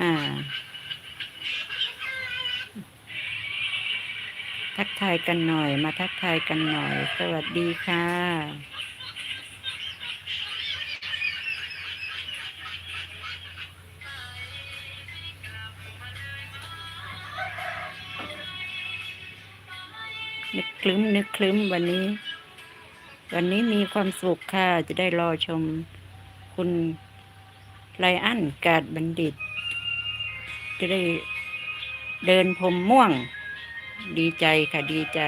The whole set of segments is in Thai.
อ่า ทักทายกันหน่อย มาทักทายกันหน่อย สวัสดีค่ะนึกคลึ้มนึกคลึ้มวันนี้ วันนี้มีความสุขค่ะ จะได้รอชมคุณไลอันกาดบัณฑิต จะได้เดินพรมม่วง ดีใจค่ะดีใจ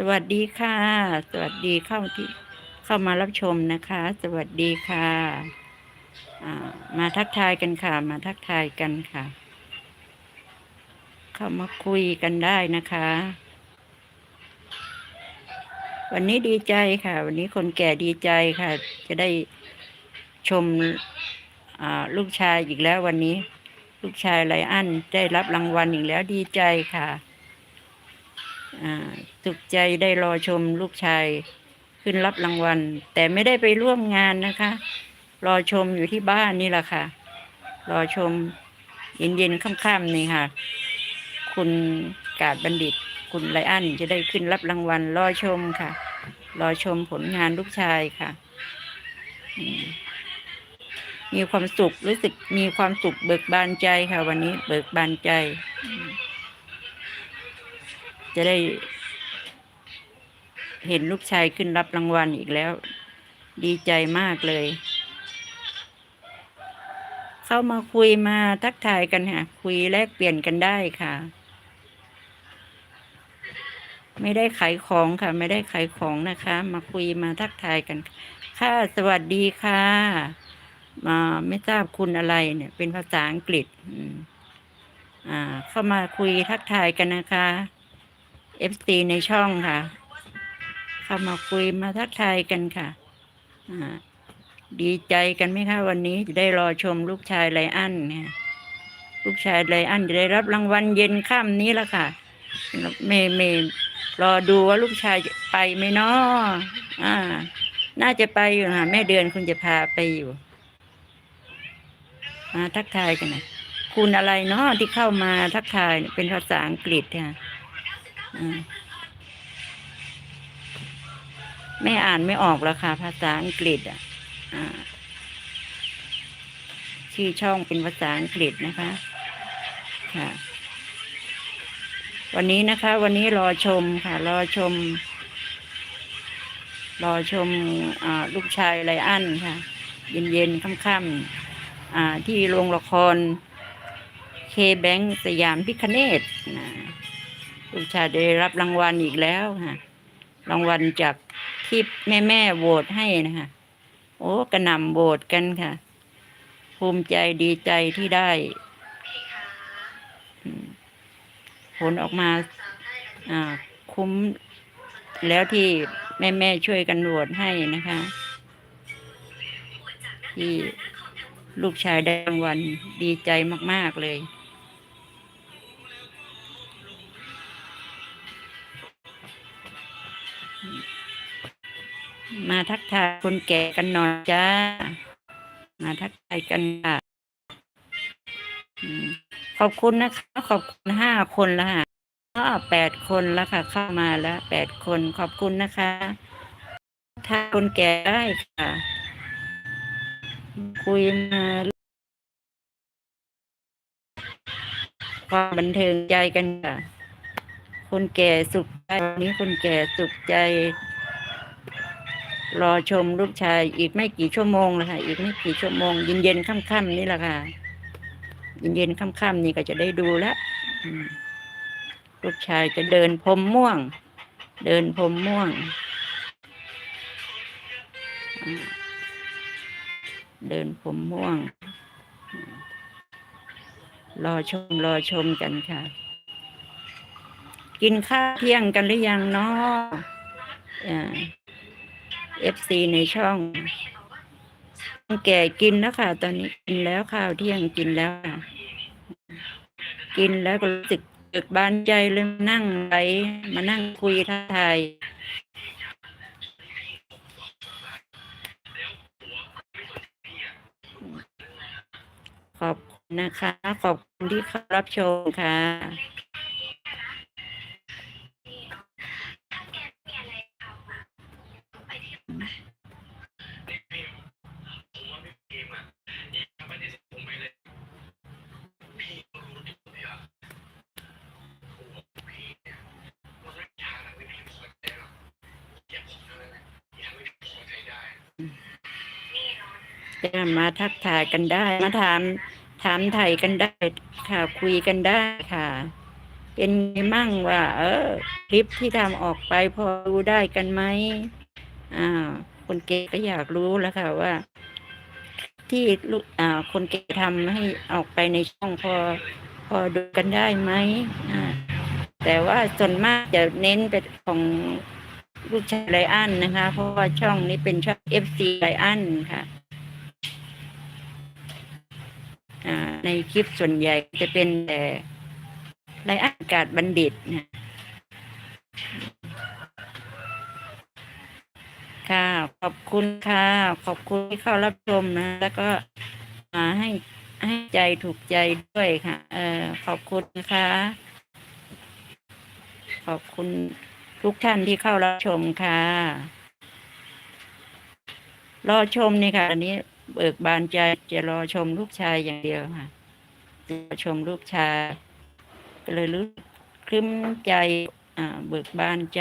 สวัสดีค่ะ สวัสดีเข้าที่เข้ามารับชมนะคะ สวัสดีค่ะมาทักทายกันค่ะ มาทักทายกันค่ะ เข้ามาคุยกันได้นะคะ วันนี้ดีใจค่ะ วันนี้คนแก่ดีใจค่ะ จะได้ชมลูกชายอีกแล้ววันนี้ ลูกชายไลอันได้รับรางวัลอีกแล้วดีใจค่ะสุขใจได้รอชมลูกชายขึ้นรับรางวัล แต่ไม่ได้ไปร่วมงานนะคะ รอชมอยู่ที่บ้านนี่แหละค่ะ รอชมเย็นๆค่ำๆนี่ค่ะ คุณกาดบัณฑิต คุณไลอันจะได้ขึ้นรับรางวัลรอชมค่ะ รอชมผลงานลูกชายค่ะ มีความสุขรู้สึกมีความสุขเบิกบานใจค่ะ วันนี้เบิกบานใจ จะได้ เห็นลูกชายขึ้นรับรางวัลอีกแล้ว ดีใจมากเลยเข้ามาคุยมาทักทายกันค่ะ คุยแลกเปลี่ยนกันได้ค่ะ ไม่ได้ขายของค่ะ ไม่ได้ขายของนะคะ มาคุยมาทักทายกัน ค่ะ สวัสดีค่ะมาไม่ทราบคุณอะไรเนี่ย เป็นภาษาอังกฤษอ่า เข้ามาคุยทักทายกันนะคะ FC ในช่องค่ะ เข้ามาคุยมาทักทายกันค่ะอ่าดีใจกันไหมคะวันนี้จะได้รอชมลูกชายไลอันเนี่ย ลูกชายไลอันจะได้รับรางวัลเย็นค่ำนี้แล้วค่ะ เมเม รอดูว่าลูกชายไปไหมเนาะอ่า น่าจะไปอยู่ค่ะแม่เดือนคุณจะพาไปอยู่มาทักทายกันนะคุณอะไรเนาะที่เข้ามาทักทายเนี่ยเป็นภาษาอังกฤษค่ะอ่าแม่อ่านไม่ออกแล้วค่ะ ภาษาอังกฤษ อะอ่าชื่อช่องเป็นภาษาอังกฤษนะคะ ค่ะ วันนี้นะคะ วันนี้รอชมค่ะ รอชม รอชมอลูกชายไลอันค่ะ เย็นๆค่ำๆที่โรงละครเคแบงสยามพิคเนตนะลูกชายได้รับรางวัลอีกแล้วค่ะ รางวัลจากที่แม่แม่โหวตให้นะคะโอ้กระหน่ำโบสกันค่ะ ภูมิใจดีใจที่ได้ ผลออกมาคุ้มแล้วที่แม่แม่ๆช่วยกันโหวตให้นะคะ ที่ลูกชายได้รางวัลดีใจมาก ๆ เลยมาทักทายคนแก่กันหน่อยจ้า มาทักทายกันค่ะ ขอบคุณนะคะ ขอบคุณห้าคนล้วค่ะก็แปดคนแล้วค่ะ เข้ามาแล้วแปดคนขอบคุณนะคะถ้าคนแก่ได้ค่ะ คุยมาความบันเทิงใจกันค่ะ คนแก่สุขใจวันนี้คนแก่สุขใจ รอชมลูกชายอีกไม่กี่ชั่วโมงแล้วค่ะ อีกไม่กี่ชั่วโมงเย็นเย็นๆค่ำๆนี่แหละค่ะ เย็นๆค่ำๆนี่ก็จะได้ดูแล้วลูกชายจะเดินพรมม่วง เดินพรมม่วง เดินพรมม่วง รอชม รอชมกันค่ะ กินข้าวเที่ยงกันหรือยังเนาะอ่าเอฟซีในช่อง แก่กินแล้วค่ะ ตอนนี้กินแล้วข้าวเที่ยงกินแล้ว กินแล้วก็รู้สึกเบิกบานใจเลยนั่งไปมานั่งคุยทักทายขอบคุณนะคะ ขอบคุณที่เข้ารับชมค่ะ จะมาทักทายกันได้ มาถาม ถามไทยกันได้ค่ะคุยกันได้ค่ะ เป็นไงมั่งว่า เออคลิปที่ทำออกไปพอดูได้กันไหมอ่าคนเก๋ก็อยากรู้แล้วค่ะว่า ที่ลูกอ่า คนเก๋ทำให้ออกไปในช่องพอ พอดูกันได้ไหมอ่าแต่ว่าส่วนมากจะเน้นเป็นของ ลูกชายไลอันนะคะ เพราะว่าช่องนี้เป็นช่อง FC ไลอันค่ะอ่าในคลิปส่วนใหญ่จะเป็นแต่ไลอันกาศบัณฑิตนะค่ะ ขอบคุณค่ะ ขอบคุณที่เข้ารับชมนะ แล้วก็มาให้ให้ใจถูกใจด้วยค่ะ เออขอบคุณนะคะขอบคุณ ทุกท่านที่เข้ารับชมค่ะ รอชมนี่ค่ะ อันนี้เบิกบานใจจะรอชมลูกชายอย่างเดียวค่ะรอชมลูกชาย ก็เลยรู้ครึ้มใจ อ่า เบิกบานใจ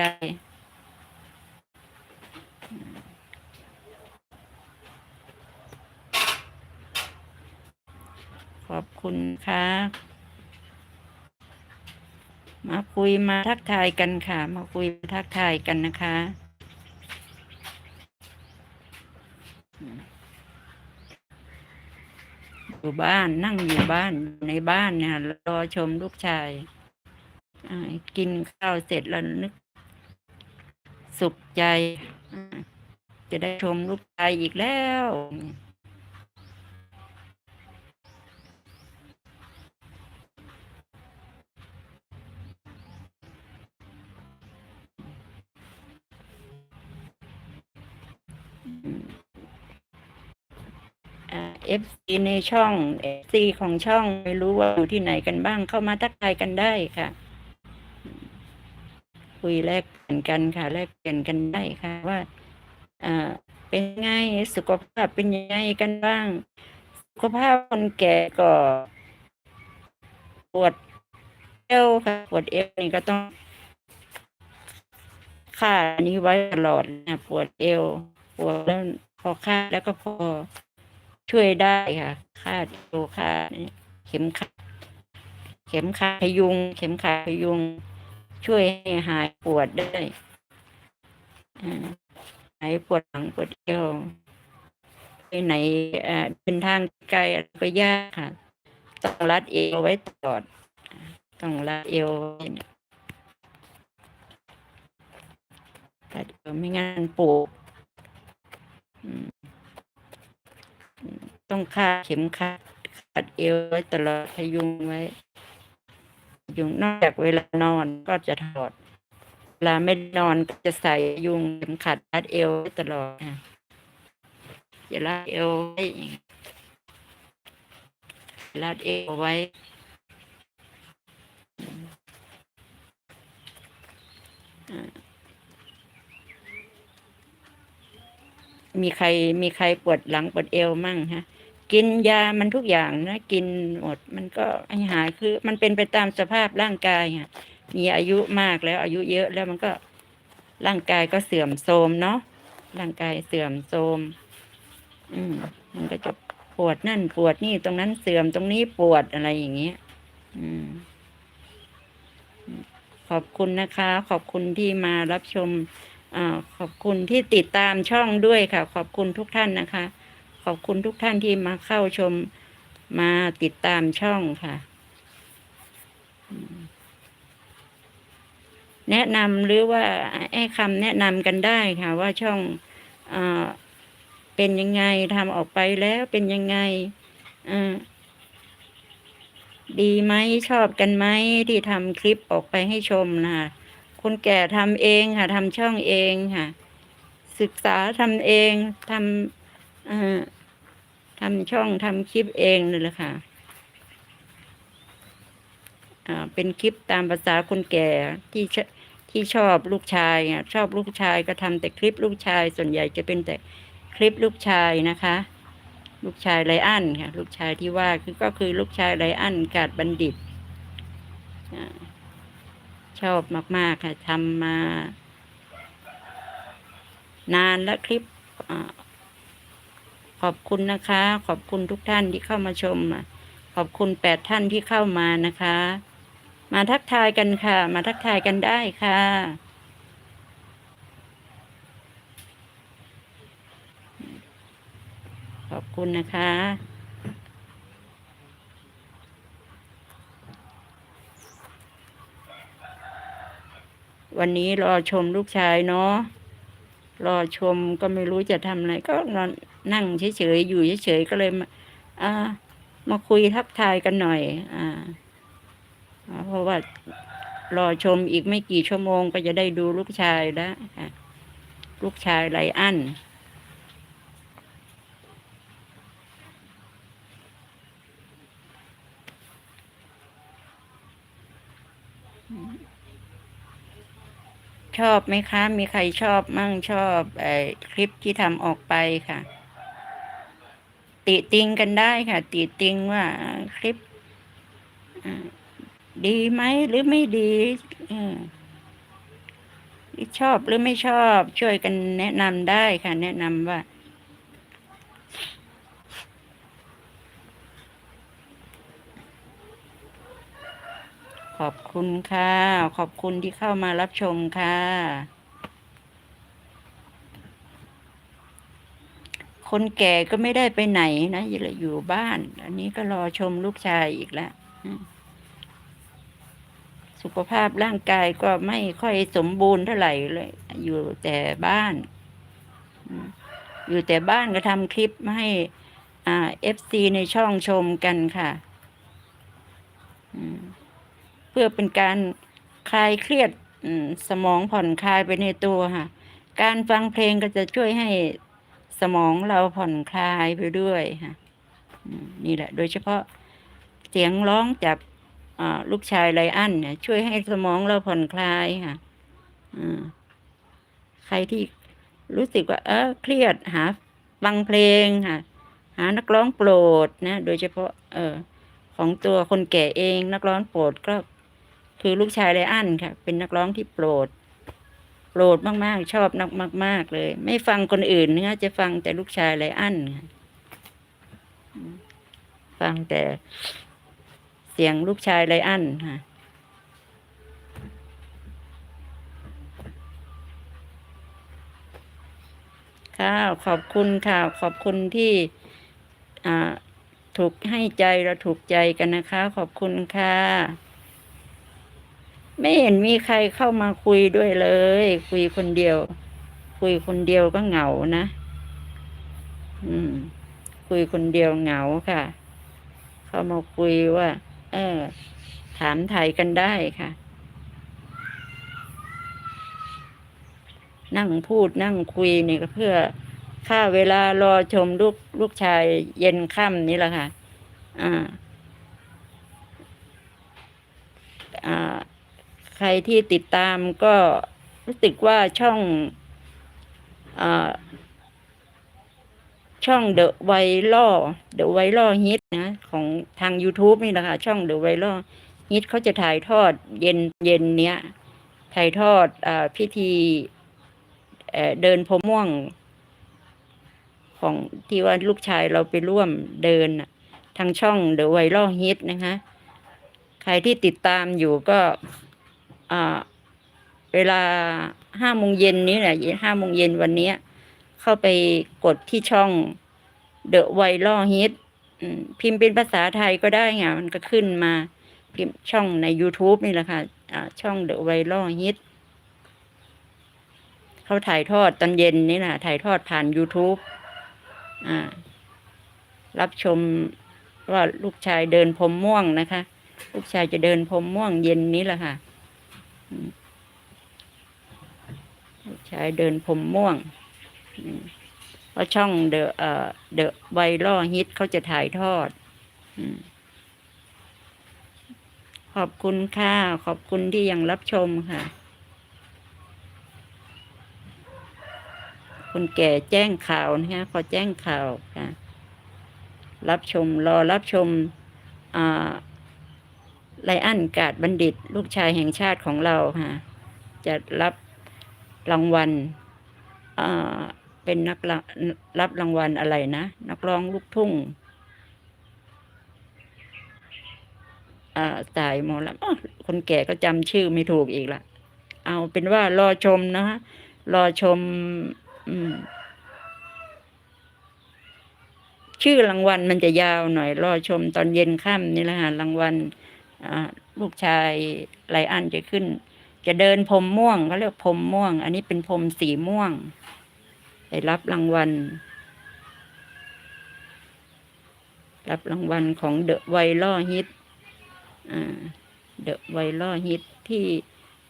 ขอบคุณค่ะ มาคุยมาทักทายกันค่ะ มาคุยมาทักทายกันนะคะ อยู่บ้านนั่งอยู่บ้านในบ้านเนี่ยรอชมลูกชายกินข้าวเสร็จแล้วนึก สุขใจ จะได้ชมลูกชายอีกแล้ว เอฟซีในช่องเอฟซีของช่องไม่รู้ว่าอยู่ที่ไหนกันบ้าง เข้ามาทักทายกันได้ค่ะ คุยแลกเปลี่ยนกันค่ะ แลกเปลี่ยนกันได้ค่ะ ว่าอ่าเป็นไงสุขภาพเป็นยังไงกันบ้าง สุขภาพคนแก่ก็ปวดเอวค่ะปวดเอวนี่ก็ต้องค่าอันนี้ไว้ตลอดนะปวดเอวปวดแล้วพอค่าแล้วก็พอ ช่วยได้ค่ะ ค่าโลค่าเข็มขัดเข็มขัดพยุง เข็มขัดพยุง ช่วยให้หายปวดได้หายปวดหลังปวดเอวไปไหนเอ่อเดินทางไกลไรก็ยากค่ะต้องรัดเอวไว้ตลอดต้องรัดเอวรัดเอวไม่งั้นปวด ต้องคาดเข็มขัดขัดเอวไว้ตลอดพยุงไว้ยุงนอกจากเวลานอนก็จะถอด เวลาไม่นอนก็จะใส่ยุงเข็มขัดรัดเอวไว้ตลอดค่ะจะรัดเอวไว้รัดเอวไว้อ่า มีใครมีใครปวดหลังปวดเอวมั่งฮะ กินยามันทุกอย่างนะกินหมดมันก็ให้หายคือ มันเป็นไปตามสภาพร่างกายค่ะมีอายุมากแล้ว อายุเยอะแล้วมันก็ร่างกายก็เสื่อมโทรมเนาะร่างกายเสื่อมโทรมอืมมันก็จะปวดนั่นปวดนี่ตรงนั้นเสื่อมตรงนี้ปวดอะไรอย่างเงี้ยอืม ขอบคุณนะคะ ขอบคุณที่มารับชม อขอบคุณที่ติดตามช่องด้วยค่ะ ขอบคุณทุกท่านนะคะ ขอบคุณทุกท่านที่มาเข้าชมมาติดตามช่องค่ะ แนะนำหรือว่าให้คำแนะนำกันได้ค่ะ ว่าช่องอเป็นยังไงทำออกไปแล้วเป็นยังไงดีไหมชอบกันไหมที่ทำคลิปออกไปให้ชมนะคะ คนแก่ทำเองค่ะทำช่องเองค่ะ ศึกษาทำเองทำทำช่องทำคลิปเองเลยแหละค่ะเป็นคลิปตามภาษาคนแก่ที่ที่ชอบลูกชายชอบลูกชายก็ทำแต่คลิปลูกชายส่วนใหญ่จะเป็นแต่คลิปลูกชายนะคะ ลูกชายไรอันค่ะ ลูกชายที่ว่าคือก็คือลูกชายไรอันกาดบัณฑิต ชอบมาก ๆ ค่ะทำมา นานแล้วคลิปอขอบคุณนะคะ ขอบคุณทุกท่านที่เข้ามาชม ขอบคุณแปดท่านที่เข้ามานะคะ มาทักทายกันค่ะ มาทักทายกันได้ค่ะขอบคุณนะคะ วันนี้รอชมลูกชายเนาะรอชมก็ไม่รู้จะทำอะไร ก็นอนนั่งเฉยๆอยู่เฉยๆก็เลยมาอ่ามาคุยทักทายกันหน่อย อ่า เพราะว่ารอชมอีกไม่กี่ชั่วโมงก็จะได้ดูลูกชายแล้วค่ะลูกชายไรอัน ชอบไหมคะ มีใครชอบมั่งชอบไอ้คลิปที่ทำออกไปค่ะ ติติงกันได้ค่ะ ติติงว่าคลิปดีไหมหรือไม่ดีออชอบหรือไม่ชอบช่วยกันแนะนำได้ค่ะ แนะนำว่า ขอบคุณค่ะ ขอบคุณที่เข้ามารับชมค่ะ คนแก่ก็ไม่ได้ไปไหนนะอยู่อยู่บ้าน อันนี้ก็รอชมลูกชายอีกแล้วสุขภาพร่างกายก็ไม่ค่อยสมบูรณ์เท่าไหร่เลย อยู่แต่บ้าน อยู่แต่บ้านก็ทำคลิปมาให้เอฟซีในช่องชมกันค่ะ อืม พื่อเป็นการคลายเครียดสมองผ่อนคลายไปในตัวค่ะ การฟังเพลงก็จะช่วยให้สมองเราผ่อนคลายไปด้วยค่ะนี่แหละ โดยเฉพาะเสียงร้องจากลูกชายไลอันเนี่ย ช่วยให้สมองเราผ่อนคลายค่ะใครที่รู้สึกว่า เออเครียดหาฟังเพลงค่ะ หานักร้องโปรดนะ โดยเฉพาะ เออของตัวคนแก่เองนักร้องโปรดก็ คือลูกชายไลอันค่ะ เป็นนักร้องที่โปรด โปรดมากๆ ชอบนักมาก ๆ เลย ไม่ฟังคนอื่นนะจะฟังแต่ลูกชายไลอันค่ะอืมฟังแต่เสียงลูกชายไลอันค่ะค่ะขอบคุณค่ะขอบคุณที่ถูกให้ใจเราถูกใจกันนะคะ ขอบคุณค่ะ ไม่เห็นมีใครเข้ามาคุยด้วยเลย คุยคนเดียว คุยคนเดียวก็เหงานะ อืม คุยคนเดียวเหงาค่ะ เข้ามาคุยว่า เออ ถามไทยกันได้ค่ะ นั่งพูดนั่งคุยนี่ก็เพื่อค่าเวลารอชมลูกลูกชายเย็นค่ำนี่แหละค่ะ อ่า อ่า ใครที่ติดตามก็รู้สึกว่าช่องอช่องเดอะไวล่อเดอะไวล่อฮิตนะ ของทาง YouTube นี่แหละค่ะช่องเดอะไวล่อฮิตเขาจะถ่ายทอดเย็นเย็นเนี้ย ถ่ายทอดอพิธีเเดินพมม่วง ของที่ว่าลูกชายเราไปร่วมเดินทางช่องเดอะไวรัลฮิตนะคะ ใครที่ติดตามอยู่ก็ เวลาห้าโมงเย็นนี้แหละห้าโมงเย็นวันนี้เข้าไปกดที่ช่องเดอะไวรัลฮิตพิมพ์เป็นภาษาไทยก็ได้ไงมันก็ขึ้นมาพิมพ์ช่องใน YouTube นี่แหละค่ะอ่าช่องเดอะไวรัลฮิตเขาถ่ายทอดตอนเย็นนี่นะถ่ายทอดผ่าน YouTube อ่ารับชมว่าลูกชายเดินพรมม่วงนะคะ ลูกชายจะเดินพรมม่วงเย็นนี้แหละค่ะ ลูกชายเดินพรมม่วงเพราะช่องเดอะเอ่อเดอะไวรัลฮิตเขาจะถ่ายทอดขอบคุณค่ะ ขอบคุณที่ยังรับชมค่ะคนแก่แจ้งข่าวนะฮะขอแจ้งข่าวค่ะ รับชมรอรับชม อ่า ไลอันกาดบัณฑิต ลูกชายแห่งชาติของเราค่ะ จะรับรางวัลเป็นนักรับรางวัลอะไรนะ นักร้องลูกทุ่งอ่าสายหมอลำคนแก่ก็จำชื่อไม่ถูกอีกละเอาเป็นว่ารอชมนะฮะรอชมอมชื่อรางวัลมันจะยาวหน่อย รอชมตอนเย็นค่ำนี่แหละฮะรางวัล ลูกชายไลอันจะขึ้น จะเดินพรมม่วงเขาเรียกพรมม่วง อันนี้เป็นพรมสีม่วงได้รับรางวัล รับรางวัลของเดอะไวรัลฮิตเดอะไวรัลฮิตที่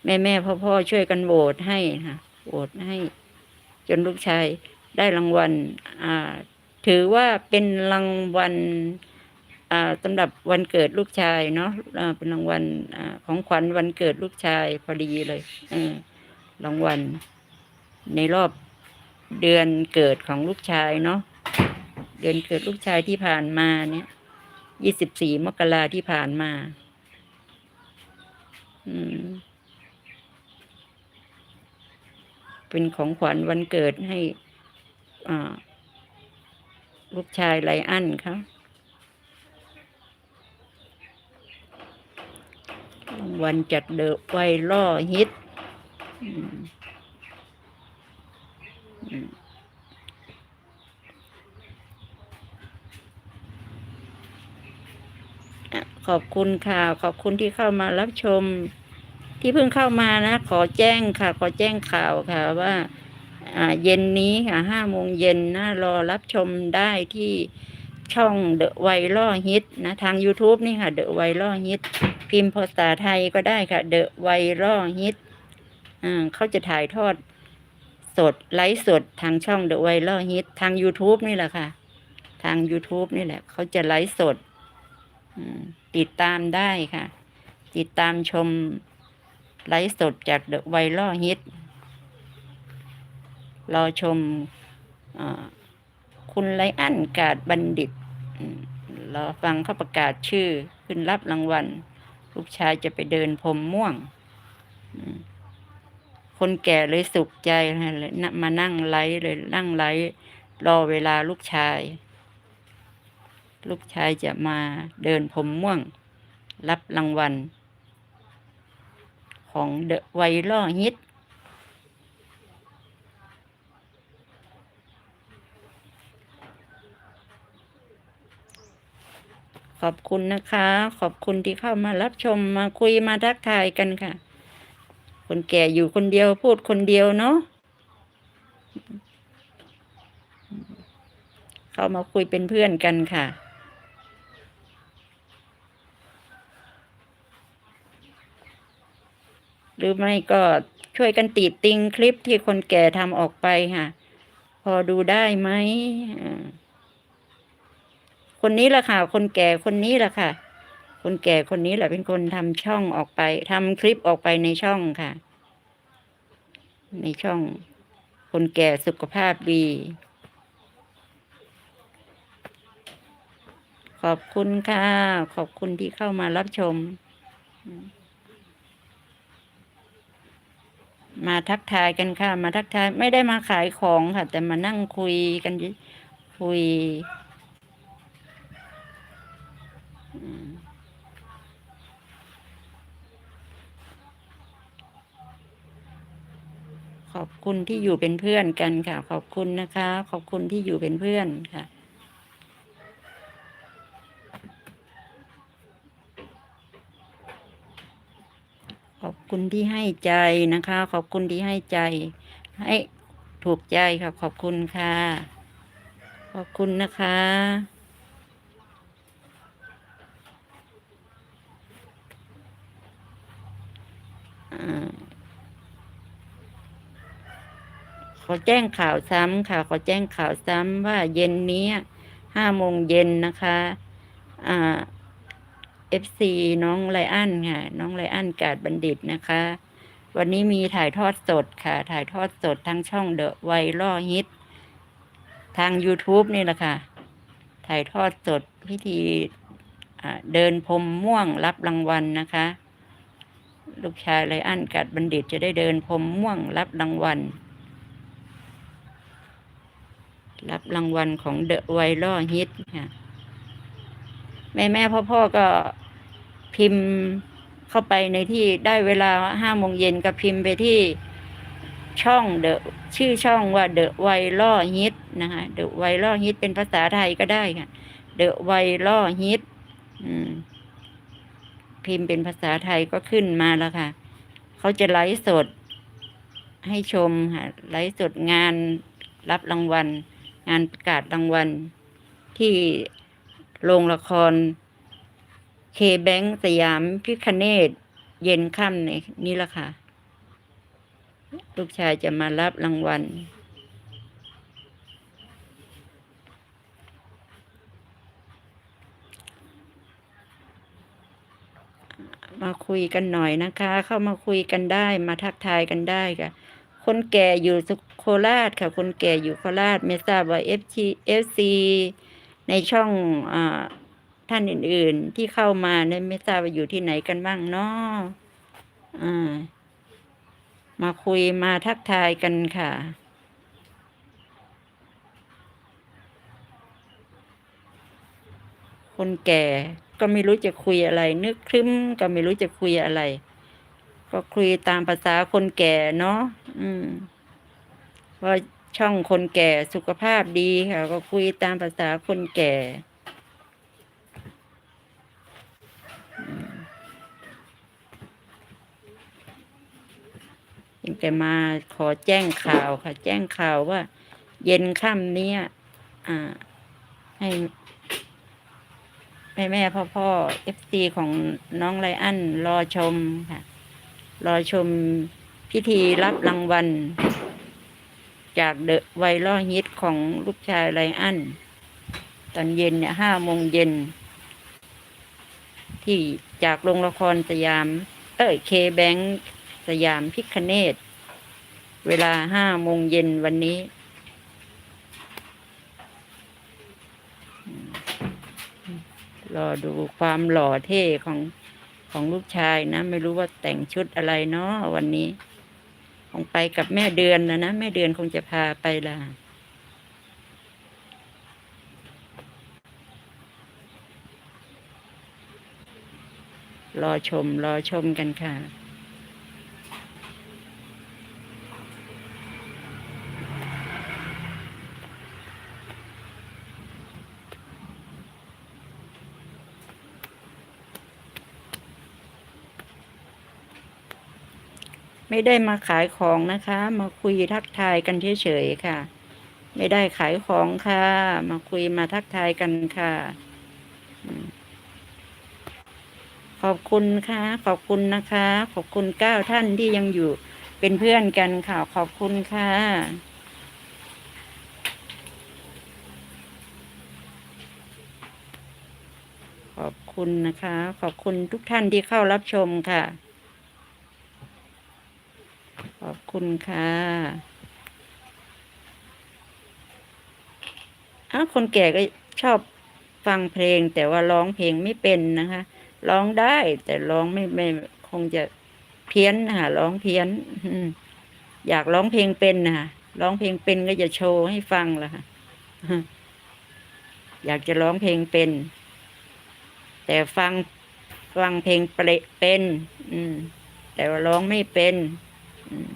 แม่แม่พ่อพ่อช่วยกันโหวตให้ค่ะโหวตให้ จนลูกชายได้รางวัลถือว่าเป็นรางวัล สำหรับวันเกิดลูกชายเนาะอ่าเป็นรางวัลอ่าของขวัญวันเกิดลูกชายพอดีเลยรางวัลในรอบเดือนเกิดของลูกชายเนาะเดือนเกิดลูกชายที่ผ่านมาเนี่ยยี่สิบสี่มกราที่ผ่านมา อืม เป็นของขวัญวันเกิดให้อ่าลูกชายไลอันเขาราง วัลจากเดอะไวล่อฮิตขอบคุณค่ะ ขอบคุณที่เข้ามารับชม ที่เพิ่งเข้ามานะ ขอแจ้งค่ะ ขอแจ้งข่าวค่ะว่าอ่าเย็นนี้ค่ะห้าโมงเย็นนะรอรับชมได้ที่ ช่องเดอะไวรัลฮิตนะทาง YouTube นี่ค่ะเดอะไวรัลฮิตพิมพ์ภาษาไทยก็ได้ค่ะเดอะไวรัลฮิตอ่าเขาจะถ่ายทอดสดไลฟ์สดทางช่องเดอะไวรัลฮิตทาง YouTube นี่แหละค่ะ ทาง YouTube นี่แหละ เขาจะไลฟ์สดติดตามได้ค่ะ ติดตามชมไลฟ์สดจากเดอะไวรัลฮิตรอชมอ่า คุณไลอันกาดบัณฑิตรอฟังเขาประกาศชื่อขึ้นรับรางวัล ลูกชายจะไปเดินพรมม่วง คนแก่เลยสุขใจเลยมานั่งไลฟ์เลยนั่งไลฟ์รอเวลาลูกชาย ลูกชายจะมาเดินพรมม่วง รับรางวัล ของเดอะไวรัลฮิต ขอบคุณนะคะ ขอบคุณที่เข้ามารับชมมาคุยมาทักทายกันค่ะ คนแก่อยู่คนเดียวพูดคนเดียวเนาะเข้ามาคุยเป็นเพื่อนกันค่ะหรือไม่ก็ช่วยกันติดติงคลิปที่คนแก่ทำออกไปค่ะ พอดูได้ไหมอ่า คนนี้แหละค่ะ คนแก่คนนี้แหละค่ะ คนแก่คนนี้แหละเป็นคนทำช่องออกไปทำคลิปออกไปในช่องค่ะ ในช่อง คนแก่สุขภาพดี ขอบคุณค่ะ ขอบคุณที่เข้ามารับชม มาทักทายกันค่ะ มาทักทาย ไม่ได้มาขายของค่ะ แต่มานั่งคุยกันคุย ขอบคุณที่อยู่เป็นเพื่อนกันค่ะ ขอบคุณนะคะ ขอบคุณที่อยู่เป็นเพื่อนค่ะขอบคุณที่ให้ใจนะคะ ขอบคุณที่ให้ใจ ให้ถูกใจค่ะ ขอบคุณค่ะ ขอบคุณนะคะ อ่า ขอแจ้งข่าวซ้ำค่ะขอแจ้งข่าวซ้ำว่าเย็นนี้ห้าโมงเย็นนะคะอ่าเอฟซีน้องไลอันค่ะ น้องไลอันกาดบัณฑิตนะคะ วันนี้มีถ่ายทอดสดค่ะ ถ่ายทอดสดทั้งช่องเดอะไวล่อฮิตทาง YouTube นี่แหละค่ะ ถ่ายทอดสดพิธีเดินพรมม่วงรับรางวัลนะคะ ลูกชายไลอันกัดบัณฑิตจะได้เดินพรมม่วงรับรางวัล รับรางวัลของเดอะไวล่อฮิตค่ะ แม่แม่พ่อพ่อก็พิมพ์เข้าไปในที่ได้เวลาห้าโมงเย็นก็พิมพ์ไปที่ช่องเดอะชื่อช่องว่าเดอะไวล่อฮิตนะคะเดอะไวล่อฮิตเป็นภาษาไทยก็ได้ค่ะเดอะไวล่อฮิตพิมพ์เป็นภาษาไทยก็ขึ้นมาแล้วค่ะ เขาจะไลฟ์สดให้ชมค่ะไลฟ์สดงานรับรางวัล งานประกาศรางวัลที่โรงละครเคแบงสยามพิคเนตเย็นค่ำในนี้ละค่ะ ลูกชายจะมารับรางวัล มาคุยกันหน่อยนะคะ เข้ามาคุยกันได้ มาทักทายกันได้ค่ะ คนแก่อยู่สุโคราชค่ะ คนแก่อยู่โคราชไม่ทราบว่าเอฟซีเอฟซีในช่องอท่านอื่น ๆ ที่เข้ามาเนี่ยไม่ทราบว่าอยู่ที่ไหนกันบ้างเนาะอ่ามาคุยมาทักทายกันค่ะ คนแก่ก็ไม่รู้จะคุยอะไร นึกครึ้มก็ไม่รู้จะคุยอะไร ก็คุยตามภาษาคนแก่เนาะอืมเพราะช่องคนแก่สุขภาพดีค่ะ ก็คุยตามภาษาคนแก่ยังแต่มาขอแจ้งข่าวค่ะ แจ้งข่าวว่า เย็นค่ำนี้อ่า ให้แม่แม่พ่อพ่อเอฟซีของน้องไลอันรอชมค่ะ รอชมพิธีรับรางวัล จากเดอะไวรัลฮิตของลูกชายไลอัน ตอนเย็นเนี่ยห้าโมงเย็น ที่จากโรงละครสยาม เอ้ยเคแบงสยามพิคเนตเวลาห้าโมงเย็นวันนี้ รอดูความหล่อเท่ของ ของลูกชายนะ ไม่รู้ว่าแต่งชุดอะไรเนาะวันนี้คงไปกับแม่เดือนนะนะแม่เดือนคงจะพาไปละรอชม รอชมกันค่ะ ไม่ได้มาขายของนะคะ มาคุยทักทายกันเฉยๆค่ะ ไม่ได้ขายของค่ะ มาคุยมาทักทายกันค่ะ ขอบคุณค่ะ ขอบคุณนะคะ ขอบคุณเก้าท่านที่ยังอยู่เป็นเพื่อนกันค่ะ ขอบคุณค่ะขอบคุณนะคะ ขอบคุณทุกท่านที่เข้ารับชมค่ะ อบคุณค่ะอ้าวคนแก่ก็ชอบฟังเพลง แต่ว่าร้องเพลงไม่เป็นนะคะร้องได้แต่ร้องไม่ไม่คงจะเพี้ยนนะคะร้องเพี้ยนอยากร้องเพลงเป็นนะคะร้องเพลงเป็นก็จะโชว์ให้ฟังละค่ะอยากจะร้องเพลงเป็น แต่ฟังฟังเพลงเปรเป็น อืม แต่ว่าร้องไม่เป็น อืม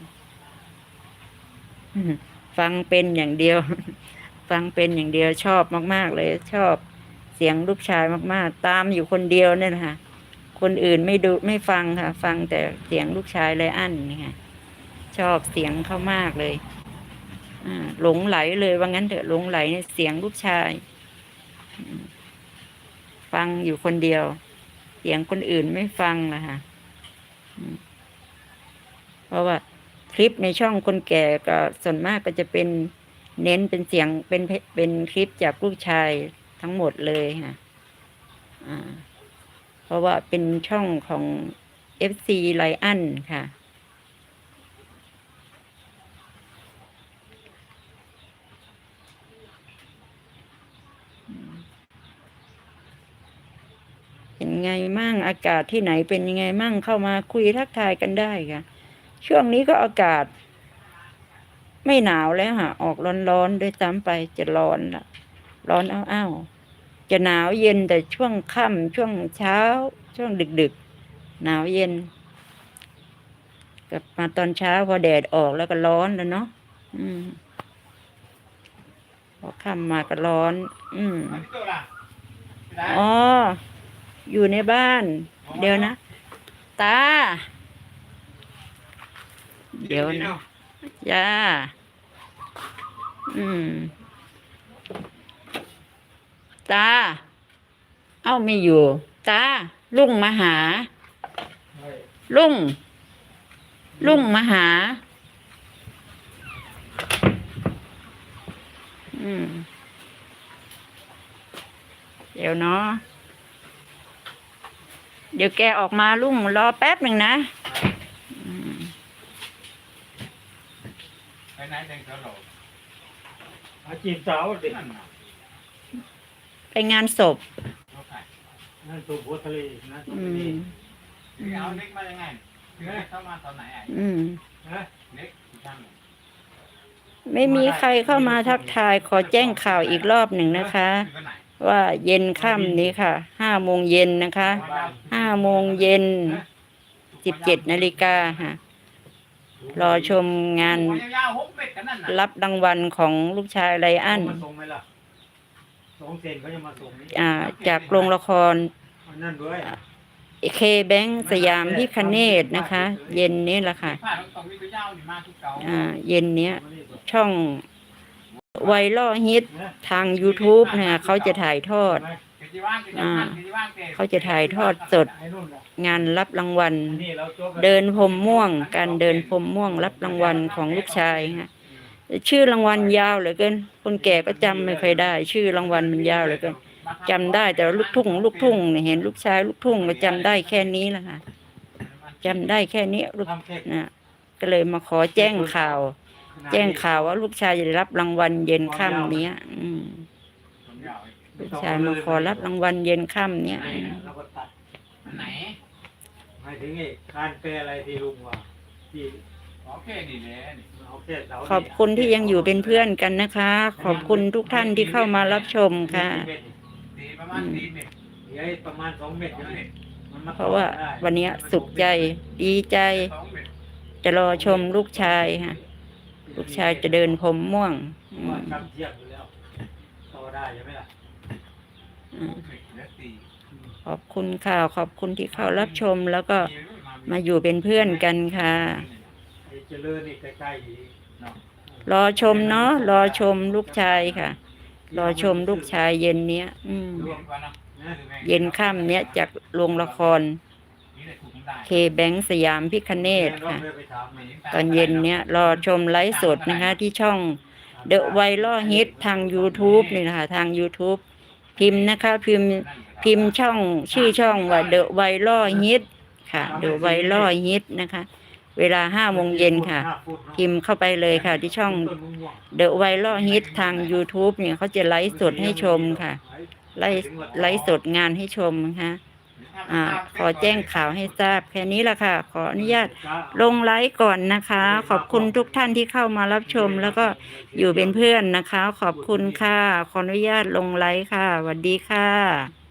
ฟังเป็นอย่างเดียว ฟังเป็นอย่างเดียวชอบมาก ๆ เลย ชอบเสียงลูกชายมาก ๆ ตามอยู่คนเดียวเนี่ยนะคะคนอื่นไม่ดูไม่ฟังค่ะ ฟังแต่เสียงลูกชายเลยอันนี่ค่ะชอบเสียงเขามากเลยหลงไหลเลยว่างั้นเถอะหลงไหลในเสียงลูกชาย ฟังอยู่คนเดียว เสียงคนอื่นไม่ฟังนะคะเพราะว่า คลิปในช่องคนแก่ก็ส่วนมากก็จะเป็นเน้นเป็นเสียงเป็นเป็นคลิปจากลูกชายทั้งหมดเลยค่ะเพราะว่าเป็นช่องของ FC ไลอันค่ะ เป็นไงมั่งอากาศที่ไหนเป็นยังไงมั่งเข้ามาคุยทักทายกันได้ค่ะ ช่วงนี้ก็อากาศ ไม่หนาวแล้วค่ะ ออกร้อนๆด้วยซ้ำไปจะร้อนละร้อนอ้าวๆจะหนาวเย็นแต่ช่วงค่ำช่วงเช้า ช่วงดึกๆ หนาวเย็นกลับมาตอนเช้าพอแดดออกแล้วก็ร้อนแล้วเนาะอืมพอค่ำมาก็ร้อน อืมอันนี้ตัวละอ๋อ อยู่ในบ้าน เดี๋ยวนะ ตา เดี๋ยวนะย่าอืม ตา เอ้าไม่อยู่ ตา ลุงมาหา ลุง ลุงมาหา อืม เดี๋ยวเนาะเดี๋ยวแกออกมาลุงรอแป๊บหนึ่งนะอืม ไปไหนแดงเขียวโหลอาจีบสาวเด็กนั่นน่ะไปงานศพ รถไฟนั่นตัวหัวทะเลนะตัวอืทะเลมพี่เอาเด็กมายังไงถึงเด็กเข้ามาตอนไหนอะอืมนะเด็กที่ช่างไม่มีใครเข้ามาทักทายขอแจ้งข่าวอีกรอบหนึ่งนะคะถึงวันไหนว่าเย็นค่ำนี้ค่ะ ห้าโมงเย็นนะคะ ห้าโมงเย็นสิบเจ็ดนาฬิกาค่ะ รอชมงานหัวยาวๆหกเม็ดกันนั่นน่ะรับรางวัลของลูกชายไรอันเขามาส่งไหมล่ะสองเซนเขาจะมาส่งนี่อ่าจากโรงละครอันนั่นด้วยเคแบงค์สยามพิคเนตนะคะ เย็นนี้แหละค่ะผ้าต้องต้องมีตัวยาวนี่มาทุกเก่าอ่าเย็นเนี้ยมานี่ก่อนช่องไวรัลฮิตนะทาง YouTube เนี่ยเขาจะถ่ายทอด ไหมเกจิว่า เขาจะถ่ายทอดสด งานรับรางวัล เดินพรมม่วง การเดินพรมม่วง รับรางวัลของลูกชายค่ะชื่อรางวัลยาวเหลือเกิน คนแก่ก็จำไม่ค่อยได้ ชื่อรางวัลมันยาวเหลือเกินจำได้แต่ว่าลูกทุ่ง ลูกทุ่งเนี่ยเห็นลูกชายลูกทุ่งก็จำได้แค่นี้แหละค่ะจำได้แค่นี้ลูกนะก็เลยมาขอแจ้งข่าว แจ้งข่าวว่าลูกชายจะได้รับรางวัลเย็นค่ำเนี้ย อืม ลูกชายมาขอรับรางวัลเย็นค่ำเนี้ยไหนนะเราก็ตัดอันไหนหมายถึงไอ้คานแปรอะไรที่ลุงว่าที่โอเคดีเลยนี่เอาแค่เสาขอบคุณที่ยังอยู่เป็นเพื่อนกันนะคะ ขอบคุณทุกท่านที่เข้ามารับชมค่ะดีประมาณดีเม็ดเดี๋ยวประมาณสองเมตรอยู่นี่มันมเพราะว่าได้วันเนี้ยสุขใจดีใจ สองเม็ดจะรอชมลูกชายค่ะ ลูกชายจะเดินผมม่วงอืว่ามกำเทียบอยู่แล้วต่อได้ใช่ไหมล่ะ ขอบคุณค่ะ ขอบคุณที่เข้ารับชมแล้วก็มาอยู่เป็นเพื่อนกันค่ะรอชมเนาะรอชมลูกชายค่ะ รอชมลูกชายเย็นเนี้ย อืมเย็นค่ำเนี้ยจากโรงละคร เคแบงค์สยามพิคเนตค่ะ ตอนเย็นเนี้ยรอชมไลฟ์สดนะคะ ที่ช่อง The v i r a l Hit ทาง YouTube นี่นะคะ ทาง YouTube พิมพ์นะคะ พิมพ์พิมพ์ช่องชื่อช่องว่าเดอะไวล่อฮิตค่ะเดอะไวล่อฮิตนะคะ เวลาห้าโมงเย็นค่ะ พิมพ์เข้าไปเลยค่ะที่ช่องเดอะไวล่อฮิตทาง YouTube เนี่ยเขาจะไลฟ์สดให้ชมค่ะไลฟ์ไลฟ์สดงานให้ชมนะคะ อ่า ขอแจ้งข่าวให้ทราบแค่นี้ละค่ะ ขออนุญาตลงไลฟ์ก่อนนะคะ ขอบคุณทุกท่านที่เข้ามารับชม แล้วก็อยู่เป็นเพื่อนนะคะ ขอบคุณค่ะ ขออนุญาตลงไลฟ์ค่ะสวัสดีค่ะ